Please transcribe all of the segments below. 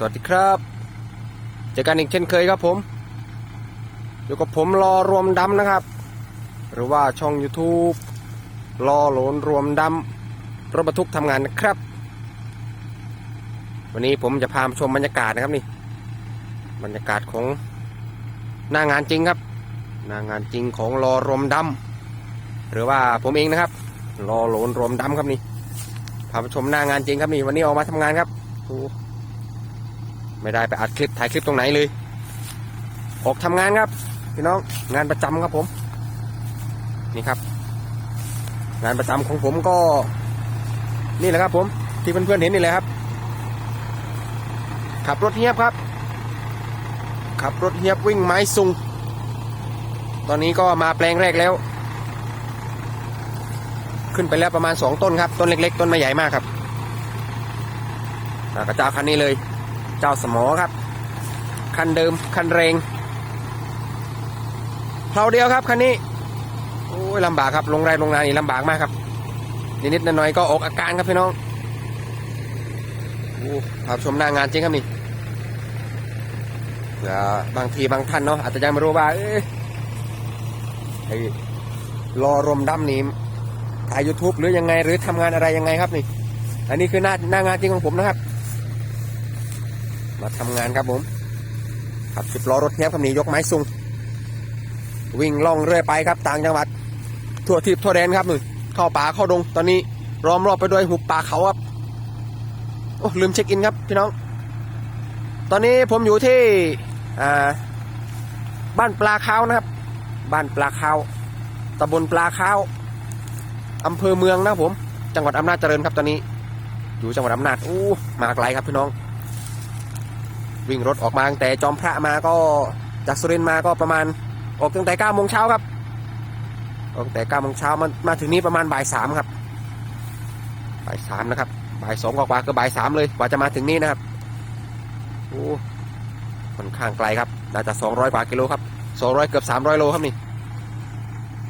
สวัสดีครับ เจอกันอีกเช่นเคยครับผม อยู่กับผมรอรวมดำนะครับ หรือว่าช่อง YouTube รอโหลนรวมดำรถบรรทุกทำงานนะครับ วันนี้ผมจะพามาชมบรรยากาศนะครับนี่ บรรยากาศของหน้างานจริงครับหน้างานจริงของรอรวมดำหรือว่าผมเองนะครับ รอโหลนรวมดำครับนี่พาไปชมหน้างานจริงครับนี่วันนี้ออกมาทำงานครับโอ้ ไม่ได้ไปอัดคลิปถ่ายคลิปตรงไหนเลย ออกทำงานครับพี่น้องงานประจำครับผม นี่ครับ งานประจำของผมก็ นี่แหละครับ ผม ที่เพื่อนๆเห็นนี่แหละครับ ขับรถเฮียบครับ ขับรถเฮียบวิ่งไม้ซุงตอนนี้ก็มาแปลงแรกแล้ว ขึ้นไปแล้วประมาณสองต้นครับ ต้นเล็ก ๆ ต้นไม่ใหญ่มากครับกระจาคันนี้เลย เจ้าสมอครับ คันเดิมคันเรงเพลาเดียวครับคันนี้โอ้ยลำบากครับลงแรงลงนานี่ลำบากมากครับนิดๆหน่อยๆก็ออกอาการครับพี่น้องโอ้ภาพชมหน้างานจริงครับนี่เผื่อบางทีบางท่านเนาะอาจจะยังไม่รู้ว่าเอ้ยไอ้รอรมดำนี่ถ่ายยูทูบหรือยังไงหรือทำงานอะไรยังไงครับนี่ อันนี้คือหน้าหน้างานจริงของผมนะครับ มาทำงานครับผมขับสิบล้อรถเนี้ยครับนี่ยกไม้ซุงวิ่งล่องเรื่อยไปครับต่างจังหวัด ทั่วทิพย์ทั่วแดนครับหนุ่ยเข้าป่าเข้าดง ตอนนี้ล้อมรอบไปด้วยหุบป่าเขาครับโอ้ลืมเช็คอินครับพี่น้อง ตอนนี้ผมอยู่ที่อ่าบ้านปลาขาวนะครับ บ้านปลาขาวตำบลปลาขาวอำเภอเมืองนะผม จังหวัดอำนาจเจริญครับตอนนี้ อยู่จังหวัดอำนาจอู้มาไกลครับพี่น้อง วิ่งรถออกมาตั้งแต่จอมพระมาก็จากสุรินทร์มาก็ประมาณออกตั้งแต่เก้าโมงเช้าครับออกตั้งแต่เก้าโมงเช้ามามาถึงนี้ประมาณบ่ายสามครับบ่ายสามนะครับบ่ายสองกว่าก็บ่ายสามเลยกว่าจะมาถึงนี้นะครับโอ้ค่อนข้างไกลครับน่าจะสองร้อยกว่ากิโลครับสองร้อยเกือบสามร้อยโลครับนี่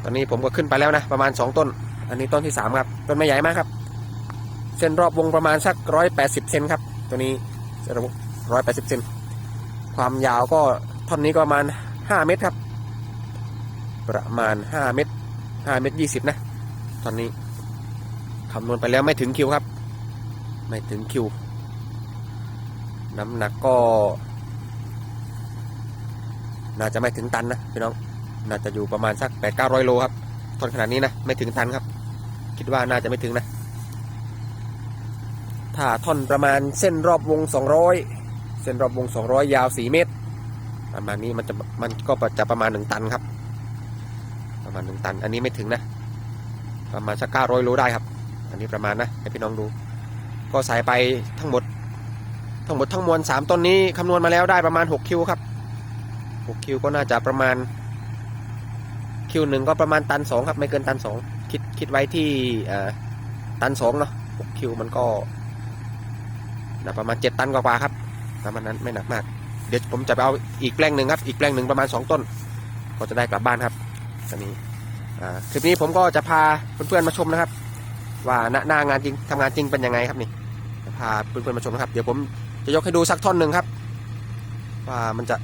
ตอนนี้ผมก็ขึ้นไปแล้วนะ ประมาณสองต้น อันนี้ต้นที่สามครับต้นไม่ใหญ่มากครับ เส้นรอบวงประมาณสักร้อยแปดสิบเซนครับ ตัวนี้เส้นรอบวง ร้อยแปดสิบเซนความยาวก็ท่อนนี้ก็ประมาณห้าเมตรครับ ประมาณห้าเมตรห้าเมตรยี่สิบนะท่อนนี้คำนวณไปแล้วไม่ถึงคิวครับ ไม่ถึงคิว น้ำหนักก็ น่าจะไม่ถึงตันนะพี่น้อง น่าจะอยู่ประมาณสักแปดเก้าร้อยโลครับท่อนขนาดนี้นะไม่ถึงตันครับ คิดว่าน่าจะไม่ถึงนะ ถ้าท่อนประมาณเส้นรอบวง200เส้นรอบวง 200 ยาว 4 เมตร ประมาณนี้มันจะมันก็จะประมาณ 1 ตันครับ ประมาณ 1 ตัน อันนี้ไม่ถึงนะ ประมาณสัก900โลได้ครับ อันนี้ประมาณนะให้พี่น้องดู ก็ใส่ไปทั้งหมด ทั้งหมดทั้งมวล 3 ต้นนี้คำนวณมาแล้วได้ประมาณ 6 คิวครับ 6 คิวก็น่าจะประมาณคิวหนึ่งก็ประมาณตันสองครับ ไม่เกินตันสองคิดคิดไว้ที่ตันสองเนาะ6คิวมันก็ประมาณเจ็ดตันกว่าๆครับ ประมาณนั้นไม่หนักมาก เดี๋ยวผมจะไปเอาอีกแปลงหนึ่งครับ อีกแปลงหนึ่งประมาณสองต้น ก็จะได้กลับบ้านครับตอนนี้คลิปนี้ผมก็จะพาเพื่อนๆมาชมนะครับ ว่าหน้านางานจริงทำงานจริงเป็นยังไงครับนี่จะพาเพื่อนๆมาชมนะครับ เดี๋ยวผมจะยกให้ดูสักท่อนหนึ่งครับ ว่ามันจะ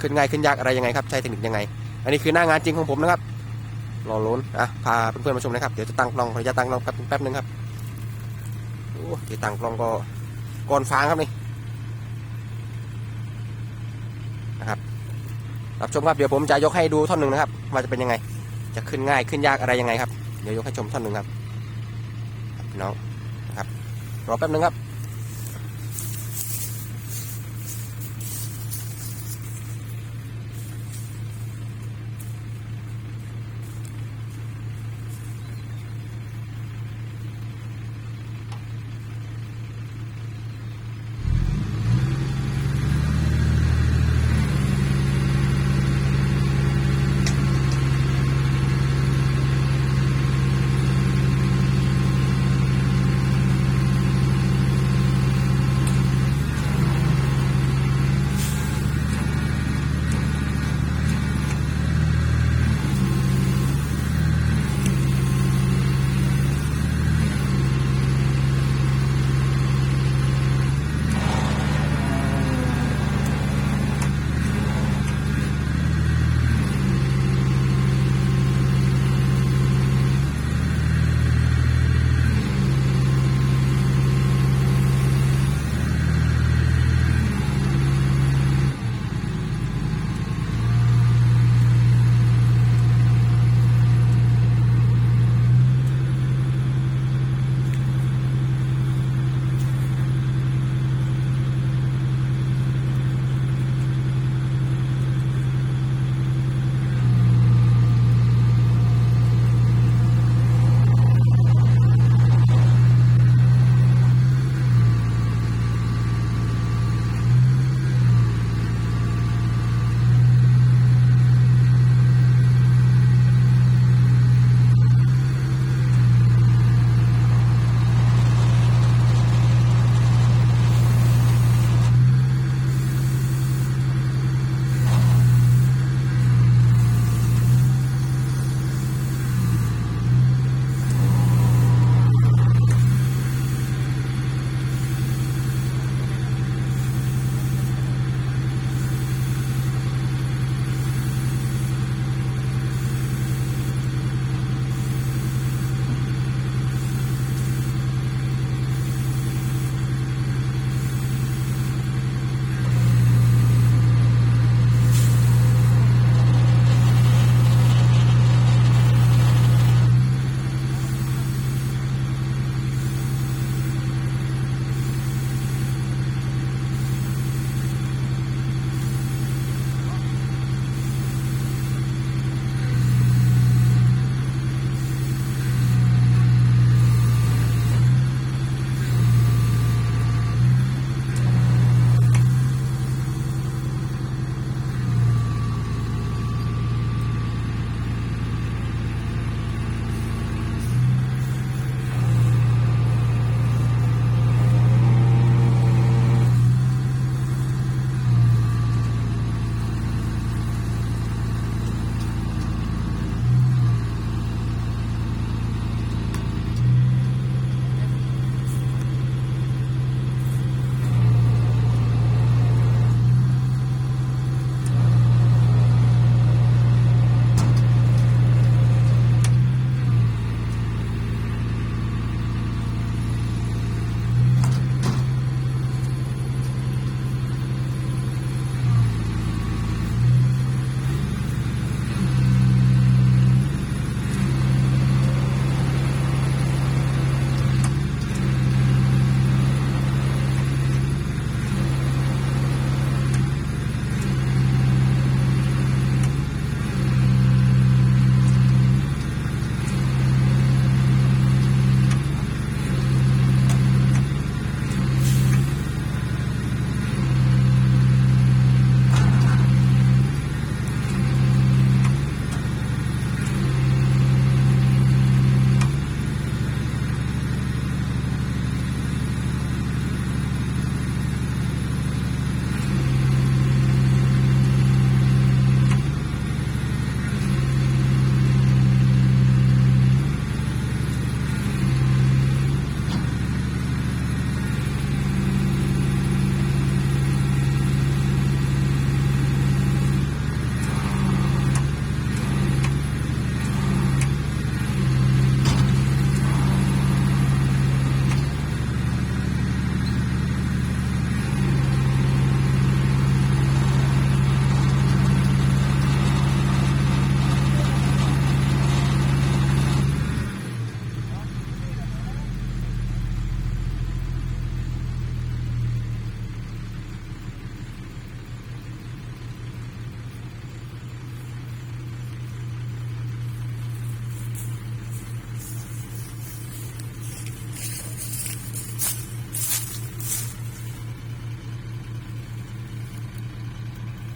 ขึ้นง่ายขึ้นยากอะไรยังไงครับใช้เทคนิคยังไง อันนี้คือหน้างานจริงของผมนะครับรอลุ้นอะพาเพื่อนๆมาชมนะครับเดี๋ยวจะตั้งกล้องขออนุญาตตั้งกล้องแป๊บแป๊บนึงครับโอ้ที่ตั้งกล้องก็ก่อนฟางครับนี่นะครับ รับชมครับเดี๋ยวผมจะยกให้ดูท่อนหนึ่งนะครับว่าจะเป็นยังไง จะขึ้นง่ายขึ้นยากอะไรยังไงครับ เดี๋ยวยกให้ชมท่อนหนึ่งครับน้องครับรอแป๊บนึงครับ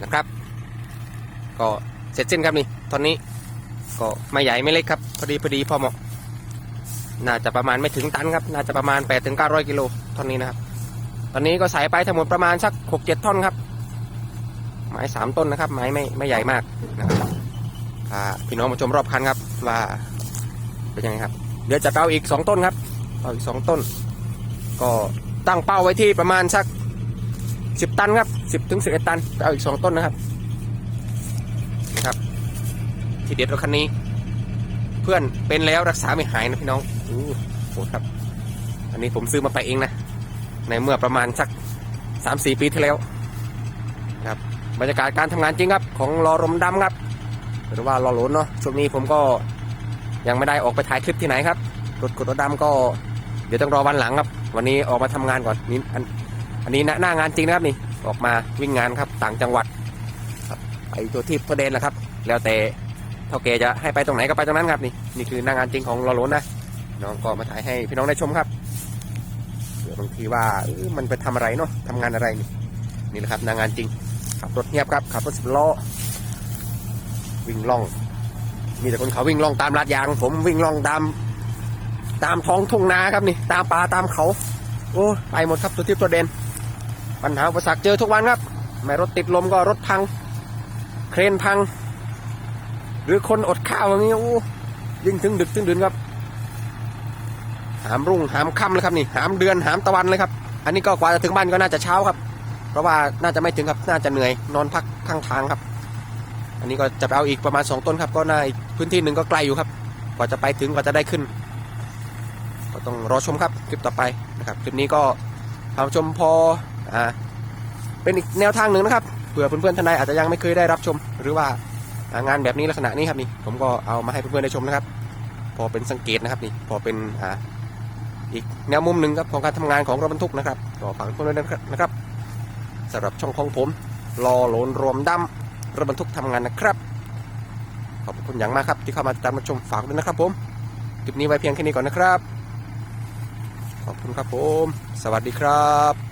นะครับ ก็เสร็จสิ้นครับนี่ตอนนี้ก็ไม่ใหญ่ไม่เล็กครับพอดีพอดีพอเหมาะน่าจะประมาณไม่ถึงตันครับ น่าจะประมาณ8ปดถึงเก้าร้อยกิโลท่อนนี้นะครับ ตอนนี้ก็ใส่ไปทั้งหมดประมาณสักหกเจ็ดท่อนครับ ไม้สามต้นนะครับ ไม้ไม่ไม่ใหญ่มากนะครับพาพี่น้องมาชมรอบคันครับว่าเป็นยังไงครับ เดี๋ยวจะเอาอีกสองต้นครับเอาอีกสองต้น ก็ตั้งเป้าไว้ที่ประมาณสัก สิบตันครับสิบถึงสิบเอ็ดตันเอาอีกสองต้นนะครับนะครับ ที่เด็ดรถคันนี้ เพื่อนเป็นแล้วรักษาไม่หายนะพี่น้องโอ้โหครับ อันนี้ผมซื้อมาไปเองนะ ในเมื่อประมาณสักสามสี่ปีที่แล้วนะครับบรรยากาศการทำงานจริงครับ ของรอรมดำครับหรือว่ารอหลนเนาะช่วงนี้ผมก็ยังไม่ได้ออกไปถ่ายคลิปที่ไหนครับรถกดรถดำก็เดี๋ยวต้องรอวันหลังครับ วันนี้ออกมาทำงานก่อนนี่ อันนี้หน้าหน้างานจริงนะครับนี่ออกมาวิ่งงานครับต่างจังหวัดไปตัวที่ตัวเดนแหละครับ แล้วแต่เท่าแกจะให้ไปตรงไหนก็ไปตรงนั้นครับนี่นี่คือหน้างานจริงของรอหลนนะน้องก็มาถ่ายให้พี่น้องได้ชมครับเผื่อบางทีว่าเอ้ยมันไปทำอะไรเนาะทำงานอะไรนี่นี่แหละครับน้างานจริงขับรถเงียบครับขับรถสิบล้อวิ่งล่อง มีแต่คนเขาวิ่งล่องตามลาดยาง ผมวิ่งล่องตามตามท้องทุ่งนาครับนี่ ตามป่าตามเขา โอ้ไปหมดครับตัวทิพตัวเด่น ปัญหาอุปสรรคเจอทุกวันครับ ไม่รถติดลมก็รถพัง เครนพัง หรือคนอดข้าวอย่างนี้โอ้ยิ่งถึงดึกถึงดื่นครับ หามรุ่งหามค่ำเลยครับนี่ หามเดือนหามตะวันเลยครับ อันนี้ก็กว่าจะถึงบ้านก็น่าจะเช้าครับ เพราะว่าน่าจะไม่ถึงครับน่าจะเหนื่อยนอนพักข้างทางครับ อันนี้ก็จะไปเอาอีกประมาณสองต้นครับ ก็น่าอีกพื้นที่หนึ่งก็ไกลอยู่ครับ กว่าจะไปถึงกว่าจะได้ขึ้น ก็ต้องรอชมครับคลิปต่อไปนะครับคลิปนี้ก็พาชมพอ อ่าเป็นอีกแนวทางหนึ่งนะครับเผื่อเพื่อนๆท่านใดอาจจะยังไม่เคยได้รับชม หรือว่างานแบบนี้ลักษณะนี้ครับนี่ผมก็เอามาให้เพื่อนๆได้ชมนะครับ พอเป็นสังเกตนะครับนี่พอเป็นอ่าอีกแนวมุมหนึ่งครับของการทำงานของรถบรรทุกนะครับก็ฝากเพื่อนๆด้วยนะครับสำหรับช่องของผมรอโหลนรวมดำรถบรรทุกทำงานนะครับ ขอบคุณอย่างมากครับที่เข้ามาติดตามมาชมฝากด้วยนะครับผมคลิปนี้ไว้เพียงแค่นี้ก่อนนะครับ ขอบคุณครับผม สวัสดีครับ